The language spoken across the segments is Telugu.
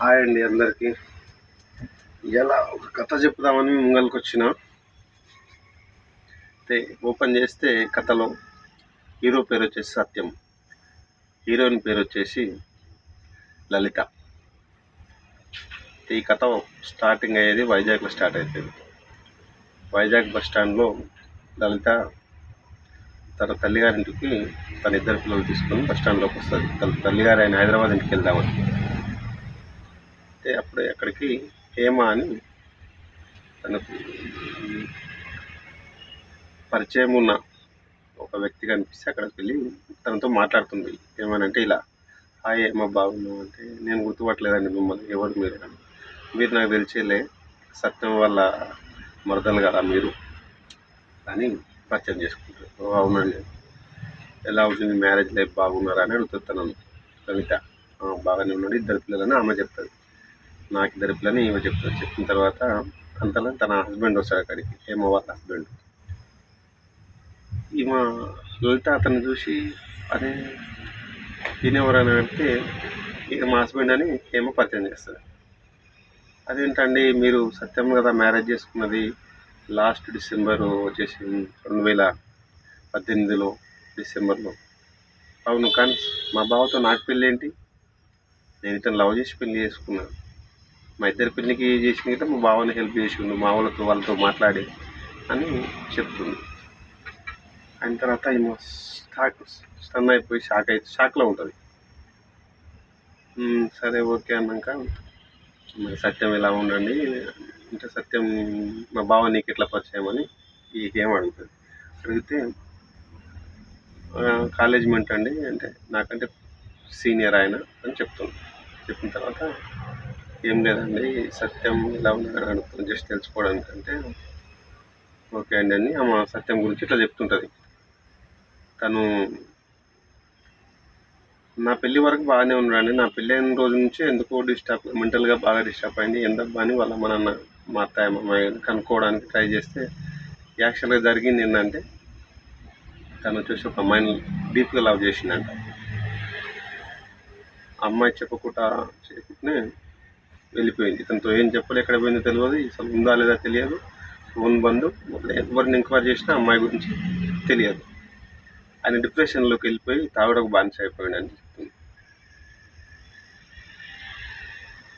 హాయ్ అండి అందరికీ. ఇలా ఒక కథ చెప్దామని ముంగల్కి వచ్చిన అయితే ఓపెన్ చేస్తే కథలో హీరో పేరు వచ్చేసి సత్యం. హీరోయిన్ పేరు వచ్చేసి లలిత. ఈ కథ స్టార్టింగ్ అయ్యేది వైజాగ్లో స్టార్ట్ అవుతుంది వైజాగ్ బస్ స్టాండ్లో లలిత తన తల్లిగారింటికి తన ఇద్దరు పిల్లలు తీసుకొని బస్ స్టాండ్లోకి వస్తుంది. తన తల్లిగారు ఆయన హైదరాబాద్ ఇంటికి వెళ్దామని. అయితే అప్పుడే అక్కడికి హేమ అని తనకు పరిచయం ఉన్న ఒక వ్యక్తి కనిపిస్తే అక్కడికి వెళ్ళి తనతో మాట్లాడుతుంది. ఏమనంటే ఇలా హాయ్ ఏమో బాగున్నావు? అంటే నేను గుర్తుపట్టలేదండి మిమ్మల్ని ఎవరు మీరు? మీరు నాకు తెలిసేలే సత్యం వల్ల మరదలు కదా మీరు అని పరిచయం చేసుకుంటారు "ఓ, అవునండి. ఎలా ఉంటుంది మ్యారేజ్ లైఫ్? బాగున్నారా? అని అడుగుతుంది తనను. బాగానే ఉన్నాడు ఇద్దరు పిల్లలని ఆమె చెప్తుంది. నాకు ఇద్దరు పిల్లని ఈమె చెప్తారు చెప్పిన తర్వాత అంతలో తన హస్బెండ్ వస్తాడు అక్కడికి హేమ వాళ్ళ హస్బెండ్ ఈమె లలిత అతన్ని చూసి అదే ఈయన ఎవరైనా అంటే ఇక మా హస్బెండ్ అని హేమ పరిచయం చేస్తుంది అదేంటండి మీరు సత్యం కదా మ్యారేజ్ చేసుకున్నది లాస్ట్ డిసెంబర్ వచ్చేసి రెండు వేల పద్దెనిమిదిలో డిసెంబర్లో. అవును కానీ మా బావతో నాకు పెళ్ళి ఏంటి? నేను ఇతను లవ్ చేసి పెళ్ళి చేసుకున్నాను. మా ఇద్దరు పెళ్ళికి చేసిన కదా మా బావని హెల్ప్ చేసిండు మా వాళ్ళతో వాళ్ళతో మాట్లాడి అని చెప్తుంది. అయిన తర్వాత ఏమో షాక్ స్టన్ అయిపోయి షాక్ అయితే షాక్లో ఉంటుంది. సరే ఓకే అన్నాక మరి సత్యం ఇలా ఉండండి? అంటే సత్యం మా బావ నీకు ఎట్లా పరిచయం? అని ఈ గేమ్ అడుగుతుంది. అడిగితే కాలేజ్ మెంట్ అండి అంటే నాకంటే సీనియర్ ఆయన అని చెప్తుంది. చెప్పిన తర్వాత ఏం లేదండి. సత్యం ఎలా ఉన్నారని అని జస్ట్ తెలుసుకోవడానికి అంటే ఓకే అండి అని ఆమె సత్యం గురించి ఇట్లా చెప్తుంటుంది. తను నా పెళ్ళి వరకు బాగానే ఉన్నాడండి. నా పెళ్ళి అయిన రోజు నుంచి ఎందుకో డిస్టర్బ్ మెంటల్గా బాగా డిస్టర్బ్ అయింది. ఎందుకు అని వాళ్ళ మా నాన్న మా అత్తయ్య మా అమ్మాయి కనుక్కోవడానికి ట్రై చేస్తే యాక్చువల్గా జరిగింది ఏంటంటే తను వచ్చేసి ఒక అమ్మాయిని డీప్గా లవ్ చేసిందంట. అమ్మాయి చెప్పకుండా చెప్పకుండానే వెళ్ళిపోయింది. ఇతనితో ఏం చెప్పలే ఎక్కడ పోయిందో తెలియదు అసలు ఉందా లేదా తెలియదు. ఫోన్ బంధు ఎవరిని ఎంక్వైరీ చేసినా అమ్మాయి గురించి తెలియదు. ఆయన డిప్రెషన్లోకి వెళ్ళిపోయి తాగడానికి బానిస అయిపోయాడు అని చెప్తుంది.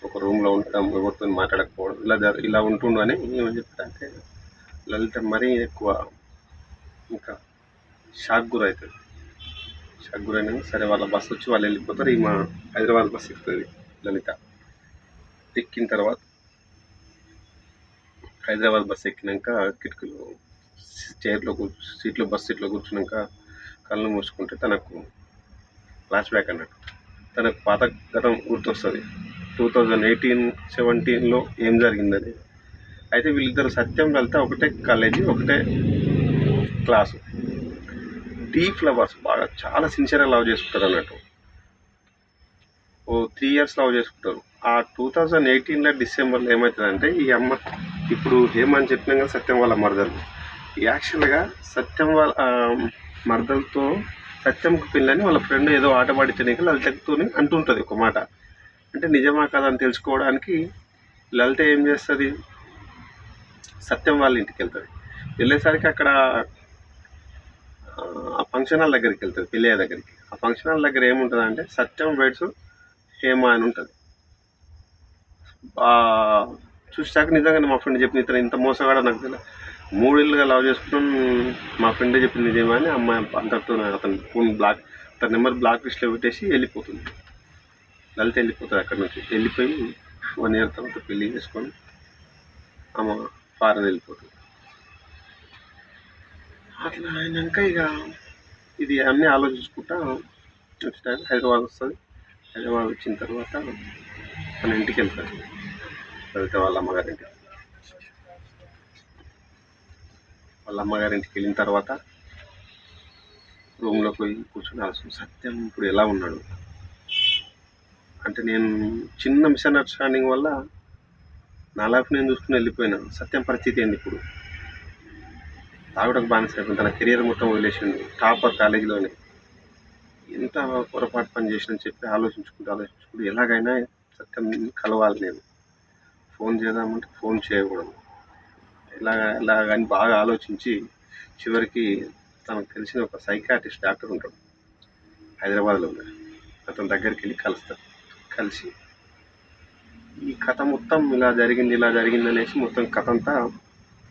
ఒక రూమ్లో ఉండడం ఎవరితో మాట్లాడకపోవడం ఇలా ఇలా ఉంటుండు అని ఏమని చెప్తాంటే లలిత మరీ ఎక్కువ ఇంకా షాక్ గురవుతుంది. షాక్ గురైనా సరే వాళ్ళ బస్సు వచ్చి వాళ్ళు వెళ్ళిపోతారు. ఈమె హైదరాబాద్ బస్సు ఎక్కుతుంది లలిత. ఎక్కిన తర్వాత హైదరాబాద్ బస్సు ఎక్కినాక కిటికీలో చైర్లో కూర్చు సీట్లో బస్సు సీట్లో కూర్చున్నాక కళ్ళు మూసుకుంటే తనకు ఫ్లాష్ బ్యాక్ అన్నట్టు. తనకు పాత గతం గుర్తొస్తుంది. టూ థౌజండ్ ఎయిటీన్ సెవెంటీన్లో ఏం జరిగిందని అయితే వీళ్ళిద్దరు సత్యం వెళ్తే ఒకటే కాలేజీ ఒకటే క్లాసు. డీప్ లవర్స్ బాగా చాలా సిన్సియర్గా లవ్ చేసుకుంటారు అన్నట్టు. ఓ త్రీ ఇయర్స్ లవ్ చేసుకుంటారు. ఆ టూ థౌజండ్ ఎయిటీన్లో డిసెంబర్లో ఏమవుతుందంటే ఈ అమ్మ ఇప్పుడు హేమని చెప్పినా కదా సత్యం వాళ్ళ మరదలు. యాక్చువల్గా సత్యం వాళ్ళ మరదలతో సత్యంకు పిల్లని వాళ్ళ ఫ్రెండ్ ఏదో ఆట పాడించడానికి లలితతో అంటుంటుంది ఒక మాట. అంటే నిజమా కదా అని తెలుసుకోవడానికి లలిత ఏం చేస్తుంది? సత్యం వాళ్ళ ఇంటికి వెళ్తుంది. వెళ్ళేసరికి అక్కడ ఆ, ఫంక్షన్ హాల్ దగ్గరికి వెళ్తుంది పిల్లయ్య దగ్గరికి. ఆ ఫంక్షన్ హాల్ దగ్గర ఏముంటుంది అంటే సత్యం బెడ్స్ హేమ అని ఉంటుంది. చూసాక నిజంగానే మా ఫ్రెండ్ చెప్పిన ఇతను ఇంత మోసగాడో నాకు తెలియదు. మూడేళ్ళుగా లవ్ చేసుకున్నాం మా ఫ్రెండే చెప్పింది నిజమే అని అమ్మాయి అందరితో అతను ఫోన్ బ్లాక్ తన నెంబర్ బ్లాక్ లిస్ట్లో పెట్టేసి వెళ్ళిపోతుంది. లలిత వెళ్ళిపోతుంది అక్కడ నుంచి. వెళ్ళిపోయి వన్ ఇయర్ తర్వాత పెళ్ళి చేసుకొని ఆమె ఫారెన్ వెళ్ళిపోతుంది. అట్లా అయినాక ఇక ఇది అన్నీ ఆలోచించుకుంటా నెక్స్ట్ హైదరాబాద్ వస్తుంది. హైదరాబాద్ వచ్చిన తర్వాత మన ఇంటికి వెళ్తాడు. వెళ్తే వాళ్ళ అమ్మగారింటికి వాళ్ళ అమ్మగారింటికి వెళ్ళిన తర్వాత రూమ్లో పోయి కూర్చొని ఆలోచన సత్యం ఇప్పుడు ఎలా ఉన్నాడు? అంటే నేను చిన్న మిస్అండర్స్టాండింగ్ వల్ల నా లైఫ్ నేను చూసుకుని వెళ్ళిపోయినాను సత్యం పరిస్థితి ఏంది ఇప్పుడు? తాగుటకు బానిస అయిపోయింది తన కెరియర్ మొత్తం వదిలేసిండు టాపర్ కాలేజీలోనే ఎంత పొరపాటు పని చేసినని చెప్పి ఆలోచించుకుంటూ ఆలోచించుకుంటూ ఎలాగైనా సత్యం కలవాలి నేను. ఫోన్ చేద్దామంటే ఫోన్ చేయకూడదు. ఇలా కానీ బాగా ఆలోచించి చివరికి తనకు తెలిసిన ఒక సైకాటిస్ట్ డాక్టర్ ఉంటాడు. హైదరాబాద్లో ఉన్నాడు అతని దగ్గరికి వెళ్ళి కలుస్తాడు కలిసి ఈ కథ మొత్తం ఇలా జరిగింది ఇలా జరిగింది అనేసి మొత్తం కథ అంతా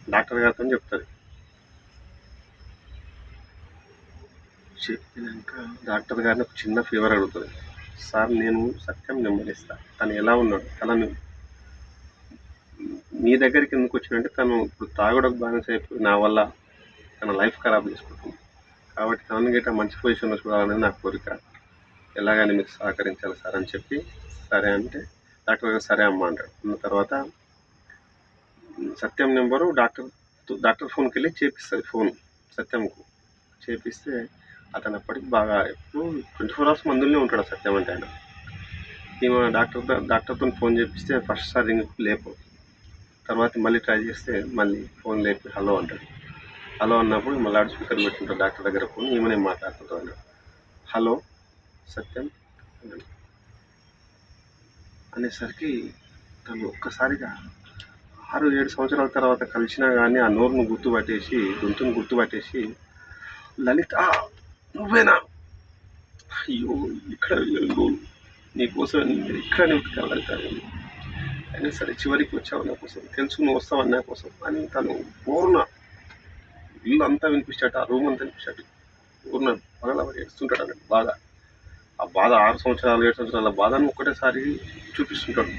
డాక్టర్ గారితో చెప్తుంది చెప్పినాక డాక్టర్ గారిని ఒక చిన్న ఫీవర్ అడుగుతుంది. సార్ నేను సత్యం నెమ్మదిస్తా. తను ఎలా ఉన్నాడు? తనను మీ దగ్గరికి ఎందుకు వచ్చినంటే తను ఇప్పుడు తాగడం బానిస అయిపోయి నా వల్ల తన లైఫ్ ఖరాబ్ చేసుకుంటుంది. కాబట్టి తనని గిట్ట మంచి పొజిషన్లో చూడాలనేది నా కోరిక. ఎలాగని మీకు సహకరించాలి సార్ అని చెప్పి సరే అంటే డాక్టర్ గారు సరే అమ్మ అంటాడు. అన్న తర్వాత సత్యం నెంబరు డాక్టర్ డాక్టర్ ఫోన్కి వెళ్ళి చేపిస్తుంది ఫోన్ సత్యంకు. చేపిస్తే అతను అప్పటికి బాగా ఎప్పుడు ట్వంటీ ఫోర్ అవర్స్ మందులనే ఉంటాడు సత్యం అంటే ఆయన. ఈమె డాక్టర్ డాక్టర్తో ఫోన్ చేపిస్తే ఫస్ట్ సారి లేపు. తర్వాత మళ్ళీ ట్రై చేస్తే మళ్ళీ ఫోన్ లేపి హలో అంటాడు. హలో అన్నప్పుడు మళ్ళీ లౌడ్ స్పీకర్ పెట్టుకుంటాడు డాక్టర్ దగ్గర ఫోన్ ఈమెనే మాట్లాడుతుంటాడు ఆయన హలో సత్యం అనేసరికి తను ఒక్కసారిగా ఆరు ఏడు సంవత్సరాల తర్వాత కలిసినా కానీ ఆ నోరును గుర్తుపట్టేసి గొంతును గుర్తుపట్టేసి లలిత నువ్వేనా? అయ్యో ఇక్కడ నీకోసం నేను ఇక్కడ వెతుకాలి అయినా సరే చివరికి వచ్చావు నా కోసం తెలుసు నువ్వు వస్తావు నా కోసం అని తను పూర్ణ ఇల్లు అంతా వినిపించాట ఆ రూమ్ అంతా వినిపించాడు బోర్న పగల ఏడుస్తుంటాడు అన్నట్టు బాధ. ఆ బాధ ఆరు సంవత్సరాలు ఏడు సంవత్సరాల బాధను ఒక్కటేసారి చూపిస్తుంటాడు.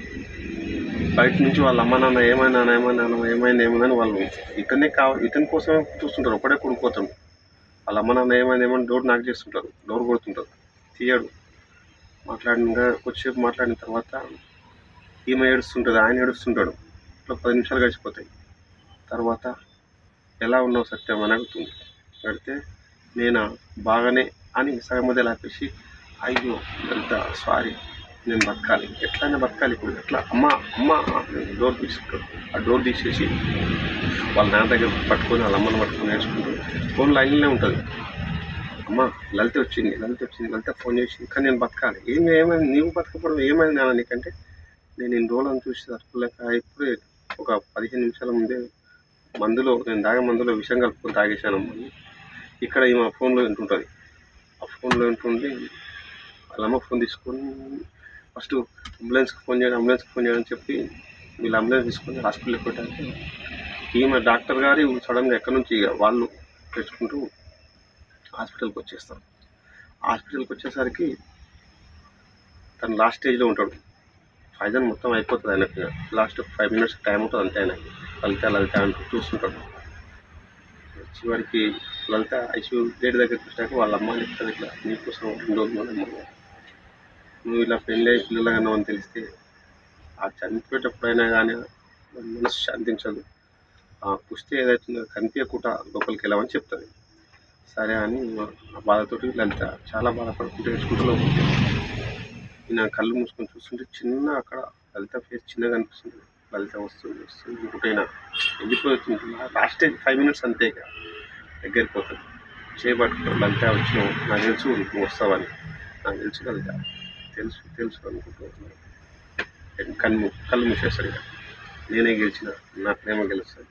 బయట నుంచి వాళ్ళ అమ్మ నాన్న ఏమైనా ఏమైనా ఏమైనా ఏమైనా వాళ్ళు ఇతనే కావ ఇతని కోసమే చూస్తుంటారు. ఒకటే కొనుక్కోతాడు. వాళ్ళ అమ్మ నాన్న ఏమైనా ఏమైనా డోర్ నాక్ చేస్తుంటారు. డోర్ కొడుతుంటారు. తీయడు. మాట్లాడిన కొద్దిసేపు మాట్లాడిన తర్వాత ఈమె ఏడుస్తుంటుంది ఆయన ఏడుస్తుంటాడు. ఇట్లా పది నిమిషాలు గడిచిపోతాయి. తర్వాత ఎలా ఉన్నావు సత్యం అని అడుగుతుంది అడిగితే నేను బాగానే అని సగం మధ్యలో ఆపేసి అయ్యో ఎంత సారీ. నేను బతకాలి. ఎట్లయినా బతకాలి ఇప్పుడు. ఎట్లా? అమ్మ అమ్మ డోర్ తీసి ఆ డోర్ తీసేసి వాళ్ళ నాన్న దగ్గర పట్టుకొని వాళ్ళ అమ్మని పట్టుకొని నేర్చుకుంటూ ఫోన్ లైన్లోనే ఉంటుంది. అమ్మ లలిత వచ్చింది లలిత వచ్చింది లలిత ఫోన్ చేసింది కానీ నేను బతకాలి. ఏం ఏమైంది? నీవు బతకపోవడం ఏమైంది నాన్న నీకంటే? నేను ఇన్ని రోజులను చూసి తట్టుకోలేక ఇప్పుడే ఒక పదిహేను నిమిషాల ముందే మందులో నేను తాగే మందులో విషం కలుపుకొని తాగేశాను అమ్మని ఇక్కడ ఈమె ఫోన్లో వింటుంటుంది ఆ ఫోన్లో వింటుండి వాళ్ళమ్మ ఫోన్ తీసుకొని ఫస్ట్ అంబులెన్స్కి ఫోన్ చేయండి అంబులెన్స్కి ఫోన్ చేయడం చెప్పి వీళ్ళు అంబులెన్స్ తీసుకొని హాస్పిటల్కి పెట్టారు ఈమె డాక్టర్ గారు సడన్గా ఎక్కడి నుంచి ఇక వాళ్ళు తెచ్చుకుంటూ హాస్పిటల్కి వచ్చేస్తారు. హాస్పిటల్కి వచ్చేసరికి తను లాస్ట్ స్టేజ్లో ఉంటాడు. పాయిజన్ మొత్తం అయిపోతుంది ఆయనకి. లాస్ట్ ఫైవ్ మినిట్స్ టైం ఉంటుంది అంతే ఆయన లలిత లలిత అంటూ చూస్తుంటాడు. చివరికి లలిత ఐసీయూ గేట్ దగ్గరికి వచ్చాక వాళ్ళ అమ్మ చెప్తారు ఇట్లా నీకోసం రెండు రోజులు అమ్మ నువ్వు ఇలా పెళ్ళి అయ్యి పిల్లలు కన్నావని తెలిస్తే ఆ చనిపోయేటప్పుడైనా కానీ మనసు శాంతించదు. ఆ పుష్టి ఏదైతుందో కనిపించకుండా లోపలికి వెళ్ళామని చెప్తుంది. సరే అని ఆ బాధతోటి లలిత చాలా బాధపడుకుంటూ ఏడ్చుకుంటూ లోపలికి కళ్ళు మూసుకొని చూస్తుంటే చిన్న అక్కడ లలిత ఫేస్ చిన్నగా అనిపిస్తుంది. లలిత వస్తుంది వస్తుంది ఇంకోటైనా వెళ్ళిపోతుంది లాస్ట్ ఫైవ్ మినిట్స్ అంతే ఇక. దగ్గరికి పోతుంది. చేపట్టుకుంటారు లలిత వచ్చినావు నాకు తెలుసు నువ్వు వస్తావని. నాకు తెలుసు లలిత. తెలుసు తెలుసు అనుకుంటున్నాను కన్ను కళ్ళు మూసేస్తాను ఇక. నేనే గెలిచిన నా ప్రేమ గెలుస్తుంది.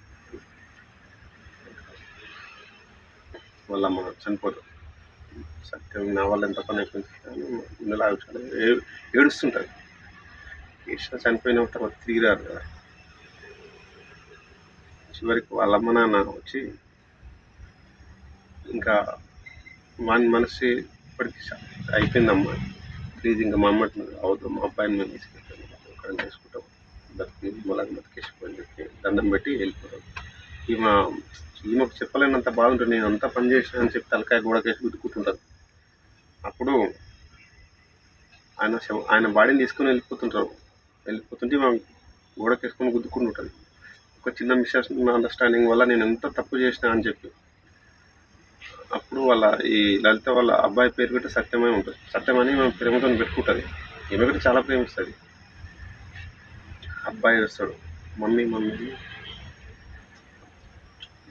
వాళ్ళ అమ్మ చనిపోదు. సత్యం నా వాళ్ళు ఎంత పని అయిపోయింది ఇందులో ఆలోచన ఏడుస్తుంటారు. కృష్ణ చనిపోయిన తర్వాత తిరిగి రారు కదా. చివరికి వాళ్ళ అమ్మ నాన్న వచ్చి ఇంకా మన మనసు ఇప్పటికి అయిపోయిందమ్మా. ప్లీజ్ ఇంకా మా అమ్మ అవుతాం. మా అబ్బాయిని మేము తీసుకెళ్తాం. అక్కడ చేసుకుంటాం. బతికి మళ్ళీ బతికేసిపోయి చెప్పి దండం పెట్టి వెళ్ళిపోతాం. ఈమె ఈమెకు చెప్పలేనంత బాగుంటుంది నేను అంతా పని చేసిన అని చెప్పి తలకాయ గోడకేసి గుద్దుకుంటుంటారు అప్పుడు ఆయన ఆయన బాడీని తీసుకొని వెళ్ళిపోతుంటారు. వెళ్ళిపోతుంటే మా గోడకేసుకొని గుద్దుకుంటుంటుంది ఒక చిన్న మిస్ అండర్స్టాండింగ్ వల్ల నేను ఎంత తప్పు చేసినా అని చెప్పి అప్పుడు వాళ్ళ ఈ లలిత వాళ్ళ అబ్బాయి పేరు పెట్టి సత్యమై ఉంటుంది. సత్యం అని మేము ప్రేమతో పెట్టుకుంటుంది. ఈమె కూడా చాలా ప్రేమిస్తుంది. అబ్బాయి వస్తాడు. Mummy mummy.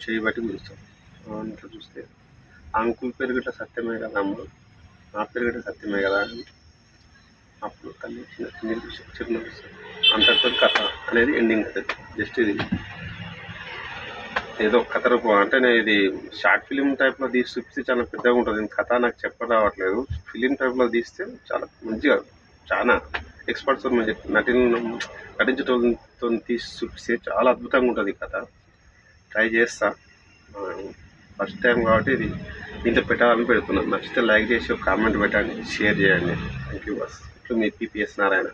చేయి బట్టి పిలుస్తాడు. ఆ ఇంట్లో చూస్తే. అంకుల్ పేరు గిట్ట సత్యమే కదా అమ్మ. నా పేరు గిట్ట సత్యమే కదా అని అప్పుడు తల్లి చిన్న చిన్న విషయం చిన్న అంతటితో కథ అనేది ఎండింగ్ అవుతుంది జస్ట్ ఇది. ఏదో కథ రూపం. అంటే నేను ఇది షార్ట్ ఫిలిం టైప్లో తీసి చూపిస్తే చాలా పెద్దగా ఉంటుంది. కథ నాకు చెప్పరావట్లేదు ఫిలిం టైప్లో తీస్తే చాలా మంచిగా చాలా ఎక్స్పర్ట్స్ మంచి నటి నటించడంతో తీసి చూపిస్తే చాలా అద్భుతంగా ఉంటుంది ఈ కథ. ట్రై చేస్తా. ఫస్ట్ టైం కాబట్టి ఇది దీంట్లో పెట్టాలని పెడుతున్నాను. నచ్చితే లైక్ చేసి ఒక కామెంట్ పెట్టండి షేర్ చేయండి. థ్యాంక్ యూ బస్ ఇట్లు మీ పీపీఎస్ నారాయణ